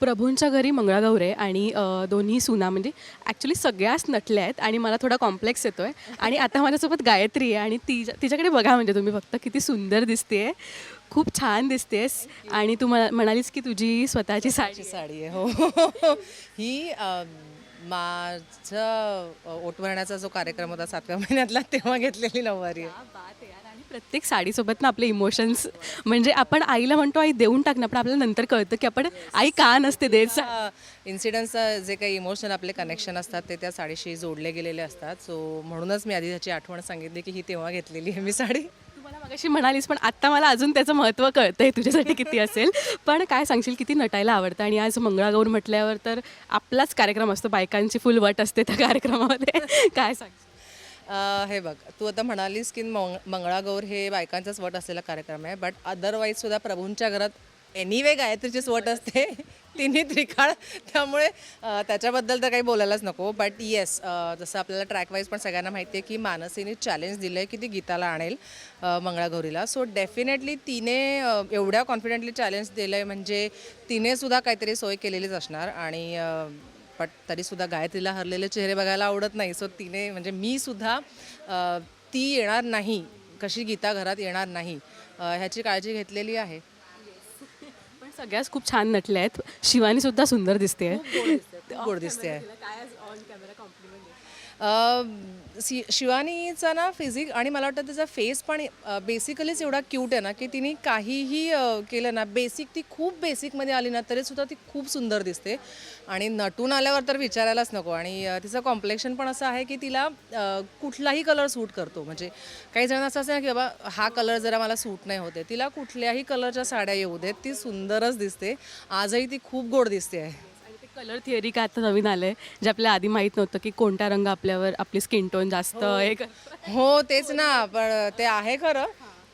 प्रभूंच्या घरी मंगळागौर आहे आणि अ, दोन्ही सुना म्हणजे ॲक्च्युली सगळ्याच नटल्या आहेत आणि मला थोडा कॉम्प्लेक्स येतो आहे आणि आता माझ्यासोबत गायत्री आहे आणि ती तिच्याकडे बघा म्हणजे तुम्ही फक्त किती सुंदर दिसते खूप छान दिसतेस. आणि तू मला म्हणालीस की तुझी स्वतःची साडी ची साडी आहे. हो. ही माझं अ, जो कार्यक्रम होता सातव्या महिन्यातला तेव्हा घेतलेली नऊवारी आहे. आहे प्रत्येक साडीसोबत ना आपले इमोशन्स म्हणजे आपण आईला म्हणतो आई देऊन टाक ना. पण आपल्याला नंतर कळतं की आपण आई का नसते देत. इन्सिडन्सचं जे काही इमोशनल आपले कनेक्शन असतात ते त्या साडीशी जोडले गेलेले असतात. सो म्हणूनच मी आधी त्याची आठवण सांगितली की ही तेव्हा घेतलेली आहे मी साडी. मगाशी म्हणालीस पण आत्ता मला अजून त्याचं महत्त्व कळतंय तुझ्यासाठी किती असेल. पण काय सांगशील किती नटायला आवडतं? आणि आज मंगळागौर म्हटल्यावर तर आपलाच कार्यक्रम असतो बायकांची फुल वट असते त्या कार्यक्रमामध्ये. काय अ, हे बघ तू आता म्हणालीस की मंग मंगळागौर हे बायकांचाच वट असलेला कार्यक्रम आहे बट अदरवाईज सुद्धा प्रभूंच्या घरात एनिवे गायत्रीचीच वट असते. तिन्ही त्रिकाळ. त्यामुळे त्याच्याबद्दल तर काही बोलायलाच नको बट येस जसं आपल्याला ट्रॅकवाईज पण सगळ्यांना माहिती आहे की मानसीने चॅलेंज दिलं आहे की ती गीताला आणेल मंगळागौरीला. सो डेफिनेटली तिने एवढ्या कॉन्फिडेंटली चॅलेंज दिलं आहे म्हणजे तिनेसुद्धा काहीतरी सोय केलेलीच असणार आणि बट तरीसुद्धा गायत्रीला हरलेले चेहरे बघायला आवडत नाही. सो तिने म्हणजे मी सुद्धा ती येणार नाही. कशी गीता घरात येणार नाही ह्याची काळजी घेतलेली आहे. पण सगळ्याच खूप छान नटल्या आहेत. शिवानी सुद्धा सुंदर दिसते खूप गोड दिसते आहे सी शिवानीचा ना फिजिक आणि मला वाटतं त्याचा फेस पण बेसिकलीच एवढा क्यूट आहे ना की तिने काहीही केलं ना बेसिक ती खूप बेसिकमध्ये आली ना तरीसुद्धा ती खूप सुंदर दिसते. आणि नटून आल्यावर तर विचारायलाच नको. आणि तिचं कॉम्प्लेक्शन पण असं आहे की तिला कुठलाही कलर सूट करतो. म्हणजे काही जण असं असं ना की बाबा हा कलर जरा मला सूट नाही होते तिला कुठल्याही कलरच्या साड्या येऊ देत ती सुंदरच दिसते. आजही ती खूप गोड दिसते आहे. कलर थिअरी का आता नवीन आलंय जे आपल्याला आधी माहीत नव्हतं की कोणता रंग आपल्यावर आपली स्किन टोन जास्त हे. कर- हो तेच ना पण ते आहे खरं.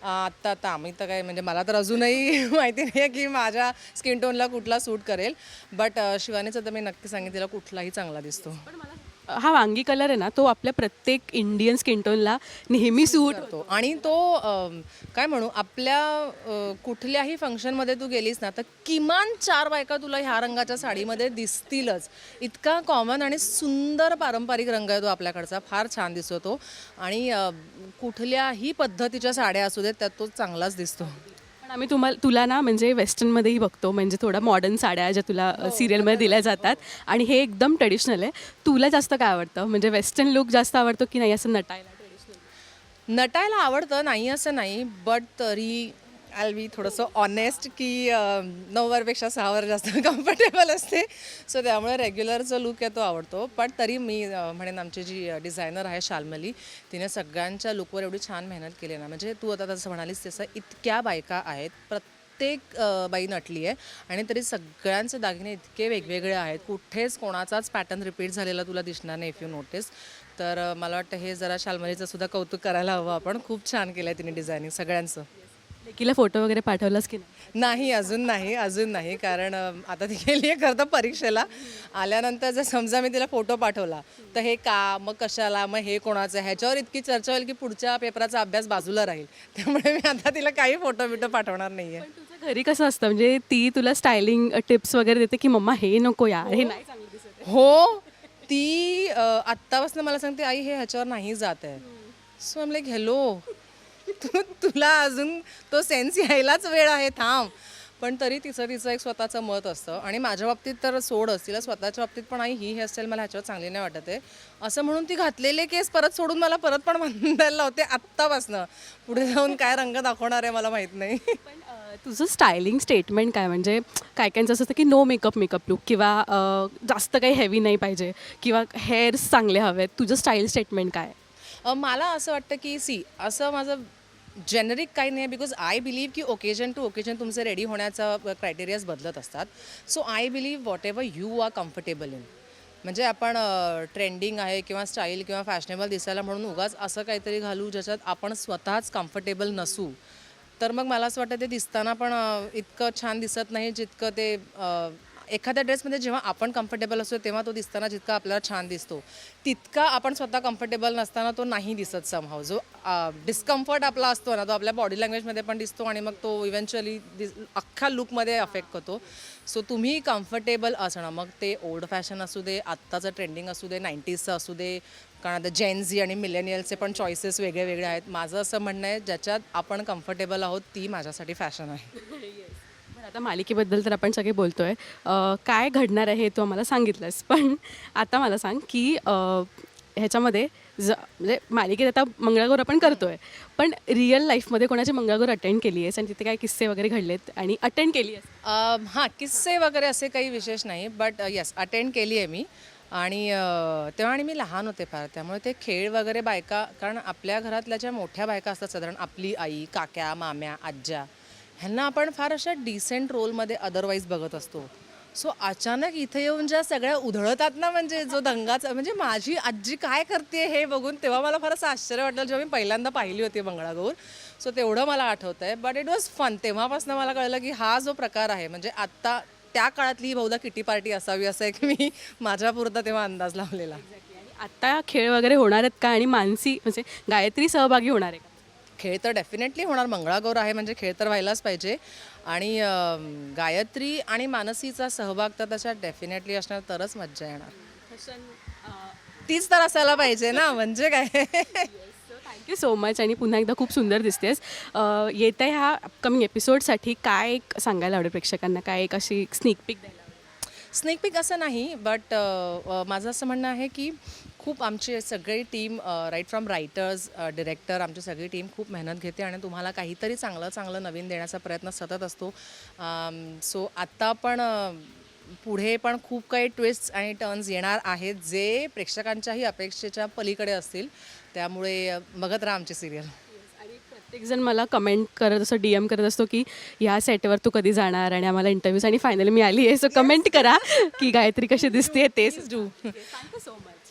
आत्ता आता आम्ही तर काय म्हणजे मला तर अजूनही माहिती नाही आहे की माझ्या स्किन टोनला कुठला सूट करेल. बट शिवानीचं तर मी नक्की सांगेन तिला कुठलाही चांगला दिसतो. पण मला हा वांगी कलर आहे ना तो आपल्या प्रत्येक इंडियन स्किन टोनला नेहमी सूट करतो. आणि तो अम, काय म्हणू आपल्या अ, कुठल्याही फंक्शनमध्ये तू गेलीस ना तर किमान चार बायका तुला ह्या रंगाच्या साडीमध्ये दिसतीलच. इतका कॉमन आणि सुंदर पारंपरिक रंग आहे तो आपल्याकडचा. फार छान दिसतो तो. आणि अ, कुठल्याही पद्धतीच्या साड्या असू देत त्यात तो चांगलाच दिसतो. आम्ही तुम्हाला तुला ना म्हणजे वेस्टर्नमध्येही बघतो म्हणजे थोडा मॉडर्न साड्या ज्या तुला सिरियलमध्ये दिल्या जातात. आणि हे एकदम ट्रेडिशनल आहे. तुला जास्त काय आवडतं? म्हणजे वेस्टर्न लुक जास्त आवडतो की नाही असं नटायला नटायला आवडतं नाही असं नाही. बट तरी आय बी थोडंसं ऑनेस्ट की नऊवारपेक्षा सहावर जास्त कम्फर्टेबल असते. सो त्यामुळे रेग्युलर जो लुक आहे तो आवडतो. पण तरी मी म्हणेन आमची जी डिझायनर आहे शालमली तिने सगळ्यांच्या लुकवर एवढी छान मेहनत केली ना. म्हणजे तू आता तसं म्हणालीस तसं इतक्या बायका आहेत. प्रत्येक बाई नटली आहे. आणि तरी सगळ्यांचे दागिने इतके वेगवेगळे आहेत. कुठेच कोणाचाच पॅटर्न रिपीट झालेला तुला दिसणार नाही इफ यू नोटीस तर मला वाटतं हे जरा शालमलीचं सुद्धा कौतुक करायला हवं आपण. खूप छान केलं आहे तिने डिझायनिंग सगळ्यांचं. लेकीला फोटो वगैरे पाठवलास की नाही? नाही अजून नाही अजून नाही. कारण अं, आता ती गेली आहे खरं तर परीक्षेला. आल्यानंतर जर समजा मी तिला फोटो पाठवला तर हे का मग कशाला मग हे कोणाचं? ह्याच्यावर इतकी चर्चा होईल की पुढच्या पेपराचा अभ्यास बाजूला राहील. त्यामुळे मी आता तिला काही फोटो बिटो पाठवणार नाही आहे पण तुझं घरी कसं असतं? म्हणजे ती तुला स्टायलिंग टिप्स वगैरे देते की मम्मा हे नको यार हे नाही चांगलं दिसत हो ती आत्तापासून मला सांगते आई हे ह्याच्यावर नाही जात आहे. सो आम लाईक हॅलो तू तुला अजून तो सेन्स यायलाच वेळ आहे थांब. पण तरी तिचं तिचं एक स्वतःचं मत असतं. आणि माझ्या बाबतीत तर सोडच तिला स्वतःच्या बाबतीत पण आई ही हेअरस्टाईल मला ह्याच्यावर चांगली नाही वाटत आहे. असं म्हणून ती घातलेले केस परत सोडून मला परत पण बांधायला लावते आत्तापासनं. पुढे जाऊन काय रंग दाखवणार आहे मला माहीत नाही. तुझं स्टायलिंग स्टेटमेंट काय? म्हणजे काय काहींचं असं असतं की नो मेकअप मेकअप लुक किंवा जास्त काही हेवी नाही पाहिजे किंवा हेअर्स चांगले हवेत. तुझं स्टाईल स्टेटमेंट काय? मला असं वाटतं की सी असं माझं जेनरिक काही नाही बिकॉज आय बिलीव्ह की ओकेजन टू ओकेजन तुमचे रेडी होण्याचा क्रायटेरियाज बदलत असतात. So I believe whatever you are comfortable in म्हणजे आपण ट्रेंडिंग आहे किंवा स्टाईल किंवा फॅशनेबल दिसायला म्हणून उगाच असं काहीतरी घालू ज्याच्यात आपण स्वतःच कम्फर्टेबल नसू. तर मग मला असं वाटतं ते दिसताना पण इतकं छान दिसत नाही जितकं ते एखाद्या ड्रेसमध्ये जेव्हा आपण कम्फर्टेबल असतो तेव्हा तो दिसताना जितका आपल्याला छान दिसतो तितका आपण स्वतः कम्फर्टेबल नसताना तो नाही दिसत समहाव जो डिस्कम्फर्ट आपला असतो ना तो आपल्या बॉडी लँग्वेजमध्ये पण दिसतो आणि मग तो इव्हेंच्युअली दिस अख्ख्या लुकमध्ये अफेक्ट करतो. सो तुम्ही कम्फर्टेबल असणं मग ते ओल्ड फॅशन असू दे आत्ताचं ट्रेंडिंग असू दे नाईन्टीजचं असू दे कारण आता जेन्झी आणि मिलेनियलचे पण चॉईसेस वेगळे वेगळे आहेत. माझं असं म्हणणं आहे ज्याच्यात आपण कम्फर्टेबल आहोत ती माझ्यासाठी फॅशन आहे. आता मालिकेबद्दल तर आपण सगळे बोलतोय. अं, काय घडणार आहे हे तू आम्हाला सांगितलंस. पण आता मला सांग की अं, ह्याच्यामध्ये ज म्हणजे मालिकेत आता मंगळागौर आपण करतोय. पण रिअल लाईफमध्ये कोणाची मंगळागौर अटेंड केली आहेस? आणि तिथे काय किस्से वगैरे घडलेत? आणि अटेंड केली आहेस? अम, हां किस्से वगैरे असे काही विशेष नाही. बट येस अटेंड केली आहे मी. आणि अ, तेव्हा आणि मी लहान होते फार. त्यामुळे ते खेळ वगैरे बायका कारण आपल्या घरातल्या ज्या मोठ्या बायका असतात साधारण आपली आई काक्या माम्या आज्या ह्यांना आपण फार अशा डिसेंट रोलमध्ये अदरवाईज बघत असतो. सो अचानक इथे येऊन ज्या सगळ्या उधळतात ना म्हणजे जो दंगाचा म्हणजे माझी आजी काय करते हे बघून तेव्हा मला फार असं आश्चर्य वाटलं. जेव्हा मी पहिल्यांदा पाहिली होती मंगळागौर सो तेवढं मला आठवत आहे बट इट वॉज फन तेव्हापासून मला कळलं की हा जो प्रकार आहे म्हणजे आत्ता त्या काळातली ही बहुधा किटी पार्टी असावी असं एक मी माझ्यापुरता तेव्हा अंदाज लावलेला. आत्ता खेळ वगैरे होणार आहेत का? आणि मानसी म्हणजे गायत्री सहभागी होणार आहे का? खेळ तर डेफिनेटली होणार. मंगळागौर आहे म्हणजे खेळ तर व्हायलाच पाहिजे. आणि गायत्री आणि मानसीचा सहभाग तर त्याच्यात डेफिनेटली असणार तरच मज्जा येणार. तीच तर असायला पाहिजे ना म्हणजे काय? थँक्यू सो मच आणि पुन्हा एकदा खूप सुंदर दिसतेस. येत्या ह्या अपकमिंग एपिसोडसाठी काय एक सांगायला आवडेल प्रेक्षकांना? काय एक अशी स्निक पिक द्यायला? स्नेक पिक असं नाही बट माझं असं म्हणणं आहे की खूप आमची सगळी team right from writers director आमची सगळी टीम खूप मेहनत घेते आणि तुम्हाला काहीतरी चांगलं चांगलं नवीन देण्याचा प्रयत्न सतत असतो. सो आत्ता पण पुढे पण खूप काही ट्विस्ट आणि टर्न्स येणार आहेत जे प्रेक्षकांच्याही अपेक्षेच्या पलीकडे असतील. त्यामुळे बघत राहा आमची सिरियल आणि प्रत्येकजण मला कमेंट करत असतो डी एम करत असतो की ह्या सेटवर तू कधी जाणार आणि आम्हाला इंटरव्ह्यूज आणि फायनली मी आली आहे सो कमेंट करा की गायत्री कशी दिसते तेच do thank you